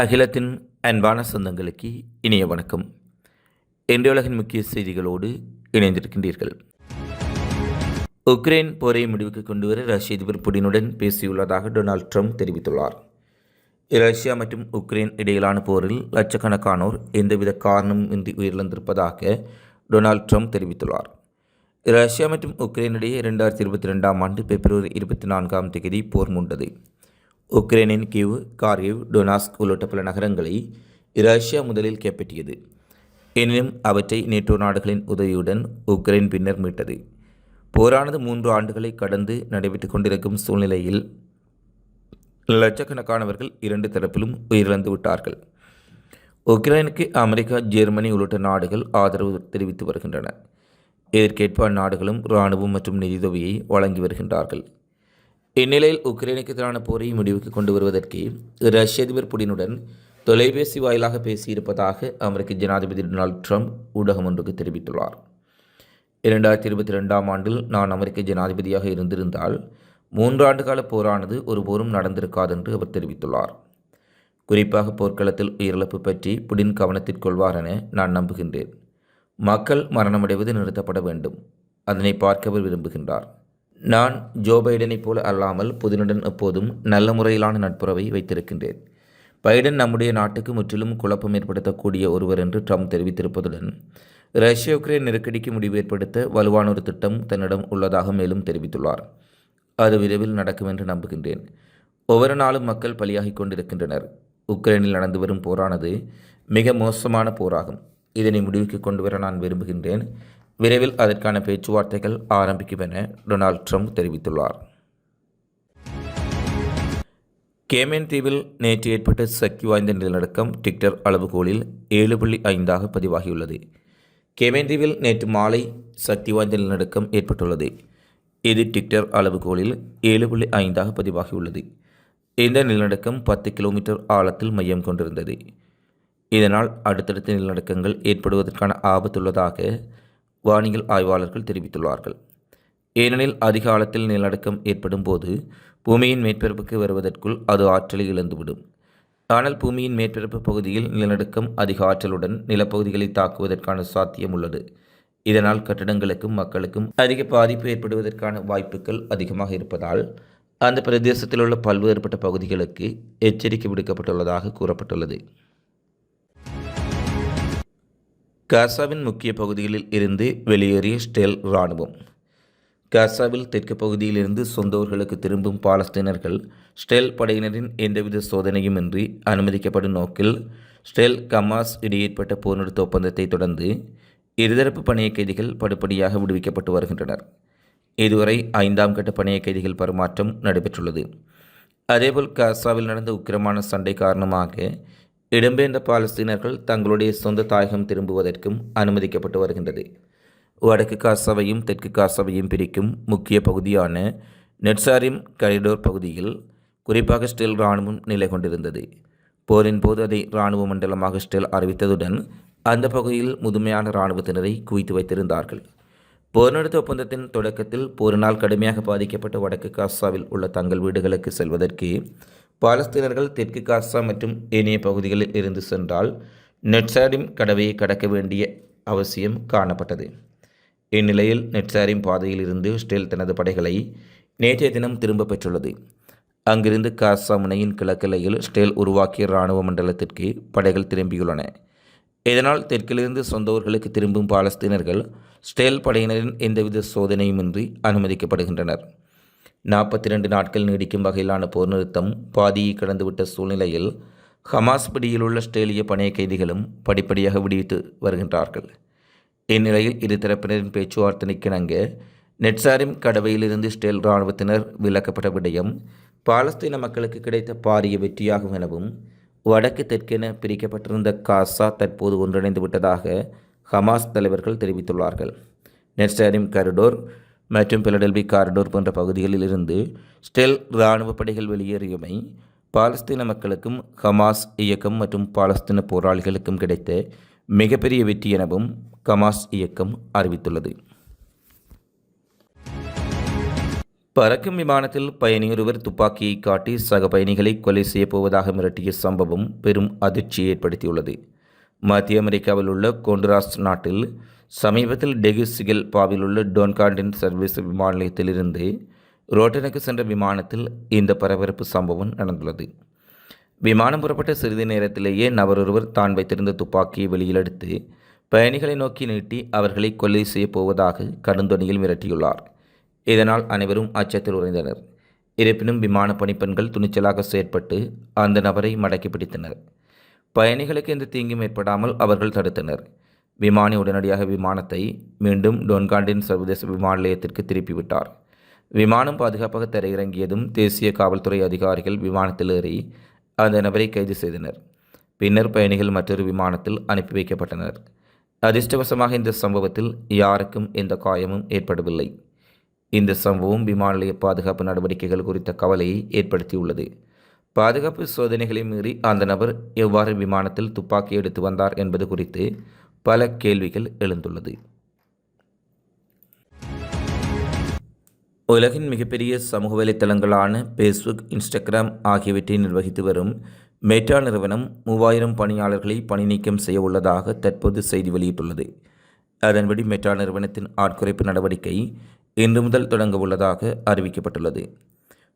அகிலத்தின் அன்பான சொந்தங்களுக்கு இனிய வணக்கம். இன்றைய உலகின் முக்கிய செய்திகளோடு இணைந்திருக்கின்றீர்கள். உக்ரைன் போரை முடிவுக்கு கொண்டுவர ரஷ்ய அதிபர் புடினுடன் பேசியுள்ளதாக டொனால்ட் ட்ரம்ப் தெரிவித்துள்ளார். ரஷ்யா மற்றும் உக்ரைன் இடையிலான போரில் லட்சக்கணக்கானோர் எந்தவித காரணமும் இன்றி உயிரிழந்திருப்பதாக டொனால்ட் ட்ரம்ப் தெரிவித்துள்ளார். ரஷ்யா மற்றும் உக்ரைன் இடையே இரண்டாயிரத்தி இருபத்தி ரெண்டாம் ஆண்டு பிப்ரவரி இருபத்தி நான்காம் தேதி போர் மூண்டது. உக்ரைனின் கிவ் கார்கிவ் டொனாஸ்க் உள்ளிட்ட பல நகரங்களை ரஷ்யா முதலில் கைப்பற்றியது. எனினும் அவற்றை நேட்டோ நாடுகளின் உதவியுடன் உக்ரைன் பின்னர் மீட்டது. போரானது மூன்று ஆண்டுகளை கடந்து நடைபெற்றுக் கொண்டிருக்கும் சூழ்நிலையில் லட்சக்கணக்கானவர்கள் இரண்டு தரப்பிலும் உயிரிழந்து விட்டார்கள். உக்ரைனுக்கு அமெரிக்கா ஜெர்மனி உள்ளிட்ட நாடுகள் ஆதரவு தெரிவித்து வருகின்றன. இதற்கேற்ப அந்நாடுகளும் இராணுவம் மற்றும் நிதியுதவியை வழங்கி வருகின்றார்கள். இந்நிலையில் உக்ரைனுக்கு எதிரான போரை முடிவுக்கு கொண்டு வருவதற்கு ரஷ்ய அதிபர் புடினுடன் தொலைபேசி வாயிலாக பேசியிருப்பதாக அமெரிக்க ஜனாதிபதி டொனால்ட் ட்ரம்ப் ஊடகம் ஒன்றுக்கு தெரிவித்துள்ளார். இரண்டாயிரத்தி இருபத்தி ரெண்டாம் ஆண்டில் நான் அமெரிக்க ஜனாதிபதியாக இருந்திருந்தால் மூன்றாண்டு கால போரானது ஒருபோரும் நடந்திருக்காது என்று அவர் தெரிவித்துள்ளார். குறிப்பாக போர்க்களத்தில் உயிரிழப்பு பற்றி புடின் கவனத்திற்கொள்வார் என நான் நம்புகின்றேன். மக்கள் மரணமடைவது நிறுத்தப்பட வேண்டும். அதனை பார்க்க அவர் விரும்புகின்றார். நான் ஜோ பைடனைப் போல அல்லாமல் புதினுடன் எப்போதும் நல்ல முறையிலான நட்புறவை வைத்திருக்கின்றேன். பைடன் நம்முடைய நாட்டுக்கு முற்றிலும் குழப்பம் ஏற்படுத்தக்கூடிய ஒருவர் என்று ட்ரம்ப் தெரிவித்திருப்பதுடன் ரஷ்ய உக்ரைன் நெருக்கடிக்கு முடிவு ஏற்படுத்த வலுவான ஒரு திட்டம் தன்னிடம் உள்ளதாக மேலும் தெரிவித்துள்ளார். அது விரைவில் நடக்கும் என்று நம்புகின்றேன். ஒவ்வொரு நாளும் மக்கள் பலியாகிக் கொண்டிருக்கின்றனர். உக்ரைனில் நடந்து வரும் போரானது மிக மோசமான போராகும். இதனை முடிவுக்கு கொண்டு வர நான் விரும்புகின்றேன். விரைவில் அதற்கான பேச்சுவார்த்தைகள் ஆரம்பிக்கும் என டொனால்ட் ட்ரம்ப் தெரிவித்துள்ளார். கேமேன் தீவில் நேற்று ஏற்பட்ட சக்தி வாய்ந்த நிலநடுக்கம் டிக்டர் அளவுகோலில் ஏழு புள்ளி ஐந்தாக பதிவாகியுள்ளது. கேமேன் தீவில் நேற்று மாலை சக்தி வாய்ந்த நிலநடுக்கம் ஏற்பட்டுள்ளது. இது டிக்டர் அளவுகோலில் ஏழு புள்ளி ஐந்தாக பதிவாகியுள்ளது. இந்த நிலநடுக்கம் பத்து கிலோமீட்டர் ஆழத்தில் மையம் கொண்டிருந்தது. இதனால் அடுத்தடுத்த நிலநடுக்கங்கள் ஏற்படுவதற்கான ஆபத்துள்ளதாக வானியல் ஆய்வாளர்கள் தெரிவித்துள்ளார்கள். ஏனெனில் அதிக ஆழத்தில் நிலநடுக்கம் ஏற்படும் போது பூமியின் மேற்பரப்புக்கு வருவதற்குள் அது ஆற்றலை இழந்துவிடும். ஆனால் பூமியின் மேற்பரப்பு பகுதியில் நிலநடுக்கம் அதிக ஆற்றலுடன் நிலப்பகுதிகளை தாக்குவதற்கான சாத்தியம் உள்ளது. இதனால் கட்டிடங்களுக்கும் மக்களுக்கும் அதிக பாதிப்பு ஏற்படுவதற்கான வாய்ப்புகள் அதிகமாக இருப்பதால் அந்த பிரதேசத்தில் உள்ள பல்வேறுபட்ட பகுதிகளுக்கு எச்சரிக்கை விடுக்கப்பட்டுள்ளதாக கூறப்பட்டுள்ளது. காசாவின் முக்கிய பகுதிகளில் இருந்து வெளியேறிய ஸ்டெல் இராணுவம். காசாவில் தெற்கு பகுதியிலிருந்து சொந்த ஊர்களுக்கு திரும்பும் பாலஸ்தீனர்கள் ஸ்டெல் படையினரின் எந்தவித சோதனையும் இன்றி அனுமதிக்கப்படும் நோக்கில் ஸ்டெல் கமாஸ் இடையே ஏற்பட்ட போர் நிறுத்த ஒப்பந்தத்தை தொடர்ந்து இருதரப்பு பணைய கைதிகள் படிப்படியாக விடுவிக்கப்பட்டு வருகின்றனர். இதுவரை ஐந்தாம் கட்ட பணைய கைதிகள் பரிமாற்றம் நடைபெற்றுள்ளது. அதேபோல் காசாவில் நடந்த உக்கிரமான சண்டை காரணமாக இடம்பெயர்ந்த பாலஸ்தீனர்கள் தங்களுடைய சொந்த தாயகம் திரும்புவதற்கும் அனுமதிக்கப்பட்டு வருகின்றது. வடக்கு காசாவையும் தெற்கு காசாவையும் பிரிக்கும் முக்கிய பகுதியான நெட்சாரிம் கரிடோர் பகுதியில் குறிப்பாக ஸ்டெல் இராணுவம் நிலை கொண்டிருந்தது. போரின் போது அதை இராணுவ மண்டலமாக ஸ்டெல் அறிவித்ததுடன் அந்த பகுதியில் முதுமையான இராணுவத்தினரை குவித்து வைத்திருந்தார்கள். போர் நிறுத்த ஒப்பந்தத்தின் தொடக்கத்தில் போரினால் கடுமையாக பாதிக்கப்பட்ட வடக்கு காசாவில் உள்ள தங்கள் வீடுகளுக்கு செல்வதற்கு பாலஸ்தீனர்கள் தெற்கு காசா மற்றும் ஏனைய பகுதிகளில் இருந்து சென்றால் நெட்சாரிம் கடவையை கடக்க வேண்டிய அவசியம் காணப்பட்டது. இந்நிலையில் நெட்சாரிம் பாதையில் இருந்து ஸ்டேல் தனது படைகளை நேற்றைய தினம் திரும்ப பெற்றுள்ளது. அங்கிருந்து காசா முனையின் கிழக்கிலையில் ஸ்டெல் உருவாக்கிய இராணுவ மண்டலத்திற்கு படைகள் திரும்பியுள்ளன. இதனால் தெற்கிலிருந்து சொந்த ஊர்களுக்கு திரும்பும் பாலஸ்தீனர்கள் ஸ்டேல் படையினரின் எந்தவித சோதனையுமின்றி அனுமதிக்கப்படுகின்றனர். நாற்பத்தி ரெண்டு நாட்கள் நீடிக்கும் வகையிலான போர் நிறுத்தம் பாதியை கடந்துவிட்ட சூழ்நிலையில் ஹமாஸ் பிடியில் உள்ள ஆஸ்திரேலிய பணைய கைதிகளும் படிப்படியாக விடுவித்து வருகின்றார்கள். இந்நிலையில் இரு தரப்பினரின் பேச்சுவார்த்தைக்கிணங்க நெட்சாரிம் கடவையிலிருந்து ஸ்டேல் இராணுவத்தினர் விலக்கப்பட்ட விடயம் பாலஸ்தீன மக்களுக்கு கிடைத்த பாரிய வெற்றியாகும் எனவும் வடக்கு தெற்கென பிரிக்கப்பட்டிருந்த காசா தற்போது ஒன்றிணைந்து விட்டதாக ஹமாஸ் தலைவர்கள் தெரிவித்துள்ளார்கள். நெட்சாரிம் கரிடோர் மற்றும் பிலடெல்பி காரிடோர் போன்ற பகுதிகளில் இருந்து ஸ்டெல் இராணுவ படைகள் வெளியேறியமை பாலஸ்தீன மக்களுக்கும் ஹமாஸ் இயக்கம் மற்றும் பாலஸ்தீன போராளிகளுக்கும் கிடைத்த மிகப்பெரிய வெற்றி எனவும் ஹமாஸ் இயக்கம் அறிவித்துள்ளது. பறக்கும் விமானத்தில் பயணியொருவர் துப்பாக்கியை காட்டி சக பயணிகளை கொலை செய்யப்போவதாக மிரட்டிய சம்பவம் பெரும் அதிர்ச்சியை ஏற்படுத்தியுள்ளது. மத்திய அமெரிக்காவில் உள்ள கொண்டுராஸ் நாட்டில் சமீபத்தில் டெகுசிகல் பாவில் உள்ள டோன்காண்டின் சர்வீஸ் விமான நிலையத்திலிருந்து ரோட்டனுக்கு சென்ற விமானத்தில் இந்த பரபரப்பு சம்பவம் நடந்துள்ளது. விமானம் புறப்பட்ட சிறிது நேரத்திலேயே நபரொருவர் தான் வைத்திருந்த துப்பாக்கியை வெளியிலெடுத்து பயணிகளை நோக்கி நீட்டி அவர்களை கொலை செய்யப் போவதாக கடுந்தொனியில் மிரட்டியுள்ளார். இதனால் அனைவரும் அச்சத்தில் உறைந்தனர். இருப்பினும் விமான பணிப்பெண்கள் துணிச்சலாக செயற்பட்டு அந்த நபரை மடக்கி பிடித்தனர். பயணிகளுக்கு எந்த தீங்கும் ஏற்படாமல் அவர்கள் தடுத்தனர். விமானி உடனடியாக விமானத்தை மீண்டும் டொன்காண்டின் சர்வதேச விமான நிலையத்திற்கு திருப்பிவிட்டார். விமானம் பாதுகாப்பாக தரையிறங்கியதும் தேசிய காவல்துறை அதிகாரிகள் விமானத்தில் ஏறி அந்த நபரை கைது செய்தனர். பின்னர் பயணிகள் மற்றொரு விமானத்தில் அனுப்பி வைக்கப்பட்டனர். அதிர்ஷ்டவசமாக இந்த சம்பவத்தில் யாருக்கும் எந்த காயமும் ஏற்படவில்லை. இந்த சம்பவம் விமான நிலைய பாதுகாப்பு நடவடிக்கைகள் குறித்த கவலையை ஏற்படுத்தியுள்ளது. பாதுகாப்பு சோதனைகளை மீறி அந்த நபர் எவ்வாறு விமானத்தில் துப்பாக்கி எடுத்து வந்தார் என்பது குறித்து பல கேள்விகள் எழுந்துள்ளது. உலகின் மிகப்பெரிய சமூக வலைத்தளங்களான ஃபேஸ்புக் இன்ஸ்டாகிராம் ஆகியவற்றை நிர்வகித்து வரும் மெட்டா நிறுவனம் மூவாயிரம் பணியாளர்களை பணி நீக்கம் செய்ய உள்ளதாக தற்போது செய்தி வெளியிட்டுள்ளது. அதன்படி மெட்டா நிறுவனத்தின் ஆட்குறைப்பு நடவடிக்கை இன்று முதல் தொடங்க உள்ளதாக அறிவிக்கப்பட்டுள்ளது.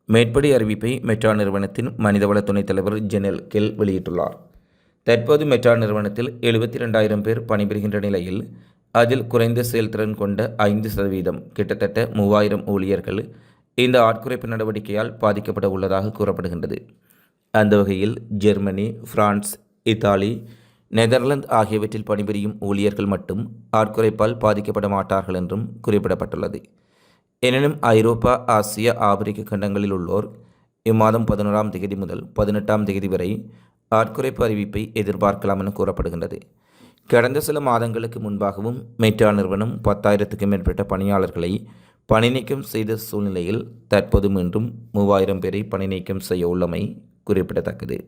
மேற்படி அறிவிப்பை மெட்ரா நிறுவனத்தின் மனிதவள துணைத் தலைவர் ஜெனல் கெல் வெளியிட்டுள்ளார். தற்போது மெட்ரா நிறுவனத்தில் எழுபத்தி ரெண்டாயிரம் பேர் பணிபுரிகின்ற நிலையில் அதில் குறைந்த செயல்திறன் கொண்ட ஐந்து சதவீதம் கிட்டத்தட்ட மூவாயிரம் ஊழியர்கள் இந்த ஆட்குறைப்பு நடவடிக்கையால் பாதிக்கப்பட உள்ளதாக கூறப்படுகின்றது. அந்த வகையில் ஜெர்மனி பிரான்ஸ் இத்தாலி நெதர்லாந்து ஆகியவற்றில் பணிபுரியும் ஊழியர்கள் மட்டும் ஆட்குறைப்பால் பாதிக்கப்பட மாட்டார்கள் என்றும் குறிப்பிடப்பட்டுள்ளது. எனினும் ஐரோப்பா ஆசியா ஆப்பிரிக்க கண்டங்களில் உள்ளோர் இம்மாதம் பதினோராம் தேதி முதல் பதினெட்டாம் தேதி வரை ஆட்குறைப்பு அறிவிப்பை எதிர்பார்க்கலாம் என கூறப்படுகின்றது. கடந்த சில மாதங்களுக்கு முன்பாகவும் மெட்டா நிறுவனம் பத்தாயிரத்துக்கும் மேற்பட்ட பணியாளர்களை பணிநீக்கம் செய்த சூழ்நிலையில் தற்போது மீண்டும் மூவாயிரம் பேரை பணிநீக்கம் செய்ய உள்ளமை குறிப்பிடத்தக்கது.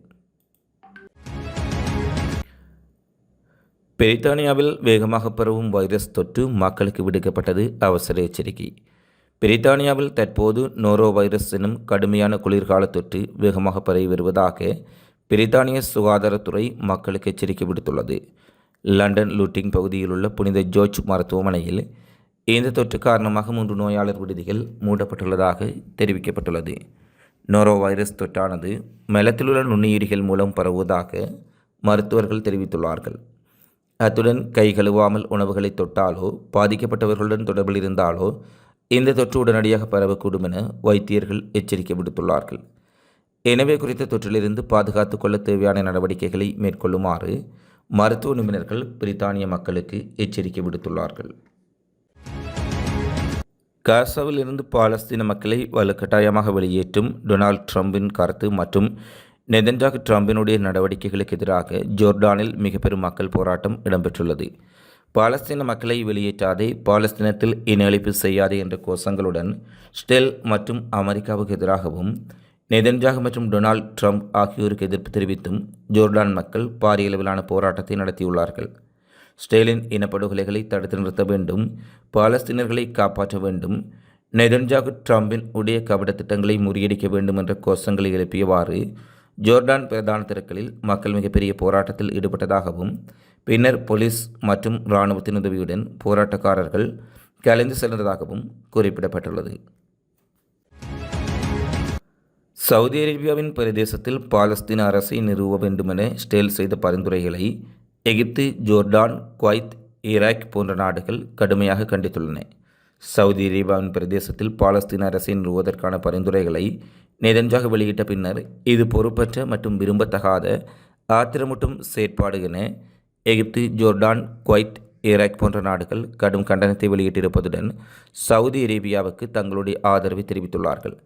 பிரித்தானியாவில் வேகமாக பரவும் வைரஸ் தொற்று மக்களுக்கு விடுக்கப்பட்டது அவசர எச்சரிக்கை. பிரித்தானியாவில் தற்போது நோரோ வைரஸ் எனும் கடுமையான குளிர்கால தொற்று வேகமாக பரவி வருவதாக பிரித்தானிய சுகாதாரத்துறை மக்களுக்கு எச்சரிக்கை விடுத்துள்ளது. லண்டன் லூட்டிங் பகுதியில் உள்ள புனித ஜோர்ஜ் மருத்துவமனையில் இந்த தொற்று காரணமாக மூன்று நோயாளர் விடுதிகள் மூடப்பட்டுள்ளதாக தெரிவிக்கப்பட்டுள்ளது. நோரோ வைரஸ் தொற்றானது மெலத்திலுள்ள நுண்ணுயிரிகள் மூலம் பரவுவதாக மருத்துவர்கள் தெரிவித்துள்ளார்கள். அத்துடன் கை கழுவாமல் உணவுகளை தொட்டாலோ பாதிக்கப்பட்டவர்களுடன் தொடர்பில் இருந்தாலோ இந்த தொற்று உடனடியாக பரவக்கூடும் என வைத்தியர்கள் எச்சரிக்கை விடுத்துள்ளார்கள். எனவே குறித்த தொற்றிலிருந்து பாதுகாத்துக் கொள்ள தேவையான நடவடிக்கைகளை மேற்கொள்ளுமாறு மருத்துவ நிபுணர்கள் பிரித்தானிய மக்களுக்கு எச்சரிக்கை விடுத்துள்ளார்கள். காசாவில் இருந்து பாலஸ்தீன மக்களை வலுக்கட்டாயமாக வெளியேற்றும் டொனால்ட் ட்ரம்பின் கருத்து மற்றும் நெதன்ஜாக் ட்ரம்பினுடைய நடவடிக்கைகளுக்கு எதிராக ஜோர்டானில் மிக பெரும் மக்கள் போராட்டம் இடம்பெற்றுள்ளது. பாலஸ்தீன மக்களை வெளியேற்றாதே பாலஸ்தீனத்தில் இனஅழிப்பு செய்யாதே என்ற கோஷங்களுடன் ஸ்டெல் மற்றும் அமெரிக்காவுக்கு எதிராகவும் நெதன்ஜாக் மற்றும் டொனால்ட் ட்ரம்ப் ஆகியோருக்கு எதிர்ப்பு தெரிவித்தும் ஜோர்டான் மக்கள் பாரிய அளவிலான போராட்டத்தை நடத்தியுள்ளார்கள். ஸ்டெலின் இனப்படுகொலைகளை தடுத்து நிறுத்த வேண்டும் பாலஸ்தீனர்களை காப்பாற்ற வேண்டும் நெதன்ஜாக் ட்ரம்பின் உடைய கபட திட்டங்களை முறியடிக்க வேண்டும் என்ற கோஷங்களை எழுப்பியவாறு ஜோர்டான் பிரதான தெருக்களில் மக்கள் மிகப்பெரிய போராட்டத்தில் ஈடுபட்டதாகவும் பின்னர் போலீஸ் மற்றும் இராணுவத்தின் உதவியுடன் போராட்டக்காரர்கள் கலைந்து சென்றதாகவும் குறிப்பிடப்பட்டுள்ளது. சவுதி அரேபியாவின் பிரதேசத்தில் பாலஸ்தீன அரசை நிறுவ வேண்டுமென ஸ்டேல் செய்த பரிந்துரைகளை எகிப்து ஜோர்டான் குவைத் ஈராக் போன்ற நாடுகள் கடுமையாக கண்டித்துள்ளன. சவுதி அரேபியாவின் பிரதேசத்தில் பாலஸ்தீன அரசை நிறுவுவதற்கான பரிந்துரைகளை நெதஞ்சாக வெளியிட்ட பின்னர் இது பொறுப்பற்ற மற்றும் விரும்பத்தகாத ஆத்திரமூட்டும் செயற்பாடு என எகிப்து ஜோர்டான் குவைத் ஈராக் போன்ற நாடுகள் கடும் கண்டனத்தை வெளியிட்டிருப்பதுடன் சவுதி அரேபியாவுக்கு தங்களுடைய ஆதரவை தெரிவித்துள்ளார்கள்.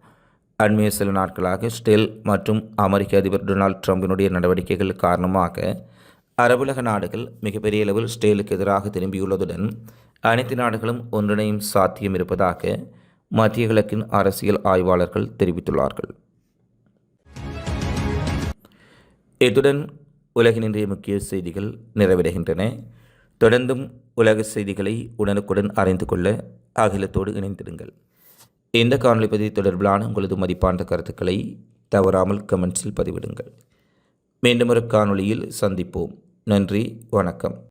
அண்மைய சில நாட்களாக ஸ்டெல் மற்றும் அமெரிக்க அதிபர் டொனால்ட் ட்ரம்பினுடைய நடவடிக்கைகள் காரணமாக அரபுலக நாடுகள் மிகப்பெரிய அளவில் ஸ்டேலுக்கு எதிராக திரும்பியுள்ளதுடன் அனைத்து நாடுகளும் ஒன்றிணையும் சாத்தியம் இருப்பதாக மத்திய கிழக்கின் அரசியல் ஆய்வாளர்கள் தெரிவித்துள்ளார்கள். இத்துடன் உலகின் இன்றைய முக்கிய செய்திகள் நிறைவடைகின்றன. தொடர்ந்தும் உலக செய்திகளை உடனுக்குடன் அறிந்து கொள்ள அகிலத்தோடு இணைந்திருங்கள் இந்த காணொளி பதிவு தொடர்பிலான உங்களது மதிப்பான கருத்துக்களை தவறாமல் கமெண்ட்ஸில் பதிவிடுங்கள். மீண்டும் ஒரு காணொளியில் சந்திப்போம். நன்றி வணக்கம்.